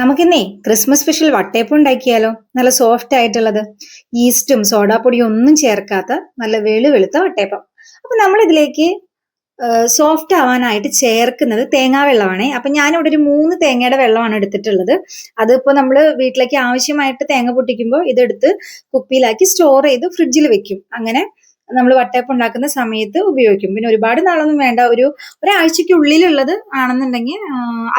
നമുക്കിന്നേ Christmas special വട്ടയപ്പം ഉണ്ടാക്കിയാലോ? നല്ല soft ആയിട്ടുള്ളത്. ഈസ്റ്റും സോഡാപ്പൊടിയും ഒന്നും ചേർക്കാത്ത നല്ല വെളു വെളുത്ത വട്ടയപ്പം. അപ്പൊ നമ്മൾ ഇതിലേക്ക് സോഫ്റ്റ് ആവാനായിട്ട് ചേർക്കുന്നത് തേങ്ങാ വെള്ളമാണ് അപ്പൊ ഞാനിവിടെ ഒരു മൂന്ന് തേങ്ങയുടെ വെള്ളമാണ് എടുത്തിട്ടുള്ളത്. അതിപ്പോ നമ്മൾ വീട്ടിലേക്ക് ആവശ്യമായിട്ട് തേങ്ങ പൊട്ടിക്കുമ്പോൾ ഇതെടുത്ത് കുപ്പിയിലാക്കി സ്റ്റോർ ചെയ്ത് ഫ്രിഡ്ജിൽ വെക്കും. അങ്ങനെ നമ്മൾ വട്ടയപ്പം ഉണ്ടാക്കുന്ന സമയത്ത് ഉപയോഗിക്കും. പിന്നെ ഒരുപാട് നാളൊന്നും വേണ്ട. ഒരു ഒരാഴ്ചക്കുള്ളിലുള്ളത് ആണെന്നുണ്ടെങ്കിൽ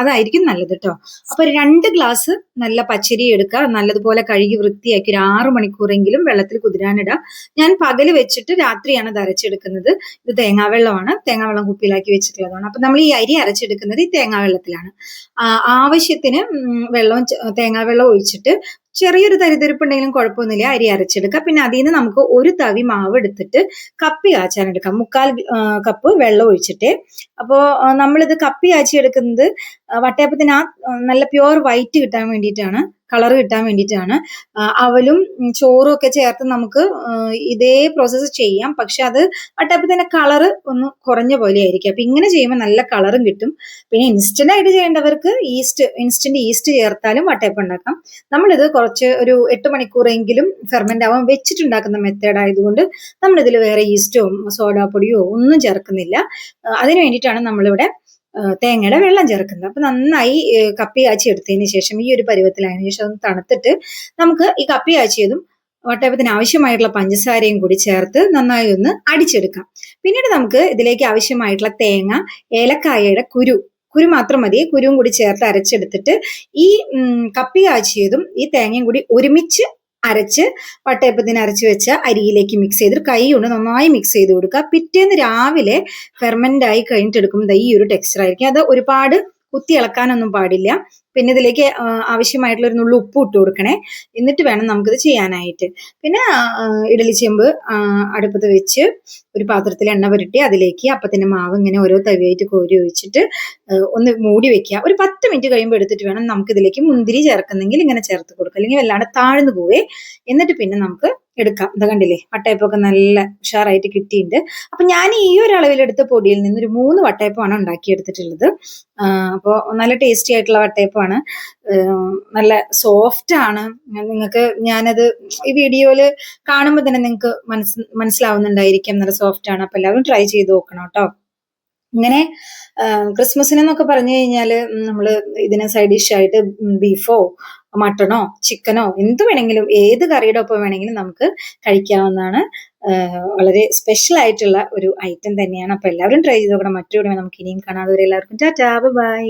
അതായിരിക്കും നല്ലത് കേട്ടോ അപ്പൊ രണ്ട് ഗ്ലാസ് നല്ല പച്ചരി എടുക്കുക. നല്ലതുപോലെ കഴുകി വൃത്തിയാക്കി ഒരു ആറു മണിക്കൂറെങ്കിലും വെള്ളത്തിൽ കുതിരാനിടുക. ഞാൻ പകൽ വെച്ചിട്ട് രാത്രിയാണ് ഇത് അരച്ചെടുക്കുന്നത്. ഇത് തേങ്ങാവെള്ളമാണ്. തേങ്ങാവെള്ളം കുപ്പിയിലാക്കി വെച്ചിട്ടുള്ളതാണ്. അപ്പൊ നമ്മൾ ഈ അരി അരച്ചെടുക്കുന്നത് ഈ തേങ്ങാവെള്ളത്തിലാണ്. ആവശ്യത്തിന് വെള്ളം വെള്ളവും തേങ്ങാവെള്ളം ഒഴിച്ചിട്ട് ചെറിയൊരു തരിതരിപ്പുണ്ടെങ്കിലും കുഴപ്പമൊന്നുമില്ല. അരി അരച്ചെടുക്കുക. പിന്നെ അതിൽ നിന്ന് നമുക്ക് ഒരു തവി മാവ് എടുത്തിട്ട് കപ്പി കാച്ചാൻ എടുക്കാം മുക്കാൽ കപ്പ് വെള്ളം ഒഴിച്ചിട്ട്. അപ്പോൾ നമ്മളിത് കപ്പി കാച്ചി എടുക്കുന്നത് വട്ടയപ്പത്തിന് ആ, നല്ല പ്യുവർ വൈറ്റ് കിട്ടാൻ വേണ്ടിയിട്ടാണ് കളർ കിട്ടാൻ വേണ്ടിയിട്ടാണ്. അവലും ചോറും ഒക്കെ ചേർത്ത് നമുക്ക് ഇതേ പ്രോസസ്സ് ചെയ്യാം. പക്ഷെ അത് വട്ടയപ്പത്തിന്റെ കളർ ഒന്ന് കുറഞ്ഞ പോലെ ആയിരിക്കും. അപ്പം ഇങ്ങനെ ചെയ്യുമ്പോൾ നല്ല കളറും കിട്ടും. പിന്നെ ഇൻസ്റ്റന്റ് ആയിട്ട് ചെയ്യേണ്ടവർക്ക് ഈസ്റ്റ് ഇൻസ്റ്റന്റ് ഈസ്റ്റ് ചേർത്താലും വട്ടയപ്പം ഉണ്ടാക്കാം. നമ്മളിത് കുറച്ച് ഒരു എട്ട് മണിക്കൂറെങ്കിലും ഫെർമെന്റ് ആവാൻ വെച്ചിട്ടുണ്ടാക്കുന്ന മെത്തേഡ് ആയതുകൊണ്ട് നമ്മളിതിൽ വേറെ ഈസ്റ്റോ സോഡാപ്പൊടിയോ ഒന്നും ചേർക്കുന്നില്ല. അതിന് വേണ്ടിയിട്ടാണ് നമ്മളിവിടെ തേങ്ങയുടെ വെള്ളം ചേർക്കുന്നത്. അപ്പൊ നന്നായി കപ്പി കാച്ചി എടുത്തതിന് ശേഷം ഈ ഒരു പരുവത്തിലായതിനു ശേഷം ഒന്ന് തണുത്തിട്ട് നമുക്ക് ഈ കപ്പി കാച്ചിയതും വട്ടയപ്പത്തിന് ആവശ്യമായിട്ടുള്ള പഞ്ചസാരയും കൂടി ചേർത്ത് നന്നായി ഒന്ന് അടിച്ചെടുക്കാം. പിന്നീട് നമുക്ക് ഇതിലേക്ക് ആവശ്യമായിട്ടുള്ള തേങ്ങ ഏലക്കായയുടെ കുരു കുരു മാത്രം മതി. കുരുവും കൂടി ചേർത്ത് അരച്ചെടുത്തിട്ട് ഈ കപ്പി കാച്ചിയതും ഈ തേങ്ങയും കൂടി ഒരുമിച്ച് അരച്ച് വട്ടയപ്പത്തിന് അരച്ച് വെച്ച അരിയിലേക്ക് മിക്സ് ചെയ്ത് കൈ കൊണ്ട് നന്നായി മിക്സ് ചെയ്ത് കൊടുക്കുക. പിറ്റേന്ന് രാവിലെ ഫെർമെന്റ് ആയി കഴിഞ്ഞിട്ട് എടുക്കുമ്പോൾ ഈ ഒരു ടെക്സ്ചർ ആയിരിക്കും. അത് ഒരുപാട് കുത്തി ഇളക്കാനൊന്നും പാടില്ല. പിന്നെ ഇതിലേക്ക് ആവശ്യമായിട്ടുള്ള ഒരു നുള്ളു ഉപ്പ് ഇട്ട് കൊടുക്കണേ. എന്നിട്ട് വേണം നമുക്കിത് ചെയ്യാനായിട്ട്. പിന്നെ ഇഡലി ചെമ്പ് അടുപ്പത്ത് വെച്ച് ഒരു പാത്രത്തിൽ എണ്ണ പുരട്ടി അതിലേക്ക് അപ്പത്തിന്റെ മാവ് ഇങ്ങനെ ഓരോ തവിയായിട്ട് കോരി ഒഴിച്ചിട്ട് ഒന്ന് മൂടി വെക്കുക. ഒരു പത്ത് മിനിറ്റ് കഴിയുമ്പോൾ എടുത്തിട്ട് വേണം നമുക്ക് ഇതിലേക്ക് മുന്തിരി ചേർക്കുന്നെങ്കിൽ ഇങ്ങനെ ചേർത്ത് കൊടുക്കുക. അല്ലെങ്കിൽ വല്ലാണ്ട് താഴ്ന്നു പോവേ. എന്നിട്ട് പിന്നെ നമുക്ക് എടുക്കാം. ഇത് കണ്ടില്ലേ? വട്ടയപ്പൊക്കെ നല്ല ഉഷാറായിട്ട് കിട്ടിയിട്ടുണ്ട്. അപ്പൊ ഞാൻ ഈ ഒരു അളവിലെടുത്ത പൊടിയിൽ നിന്ന് ഒരു മൂന്ന് വട്ടയപ്പമാണ് ഉണ്ടാക്കിയെടുത്തിട്ടുള്ളത്. അപ്പോൾ നല്ല ടേസ്റ്റി ആയിട്ടുള്ള വട്ടയപ്പമാണ്. നല്ല സോഫ്റ്റ് ആണ്. നിങ്ങൾക്ക് ഞാനത് ഈ വീഡിയോയിൽ കാണുമ്പോൾ തന്നെ നിങ്ങൾക്ക് മനസ് മനസ്സിലാവുന്നുണ്ടായിരിക്കും. നല്ല സോഫ്റ്റ് ആണ്. അപ്പൊ എല്ലാവരും ട്രൈ ചെയ്ത് നോക്കണം കേട്ടോ ഇങ്ങനെ ക്രിസ്മസിനെന്നൊക്കെ പറഞ്ഞു കഴിഞ്ഞാൽ നമ്മൾ ഇതിനെ സൈഡ് ഡിഷ് ആയിട്ട് ബീഫോ മട്ടണോ ചിക്കനോ എന്ത് വേണമെങ്കിലും ഏത് കറിയുടെ ഒപ്പം വേണമെങ്കിലും നമുക്ക് കഴിക്കാവുന്നതാണ്. വളരെ സ്പെഷ്യൽ ആയിട്ടുള്ള ഒരു ഐറ്റം തന്നെയാണ്. അപ്പൊ എല്ലാവരും ട്രൈ ചെയ്ത് നോക്കണം. മറ്റൊരു നമുക്ക് ഇനിയും കാണാതെ എല്ലാവർക്കും ടാറ്റാ. ബൈ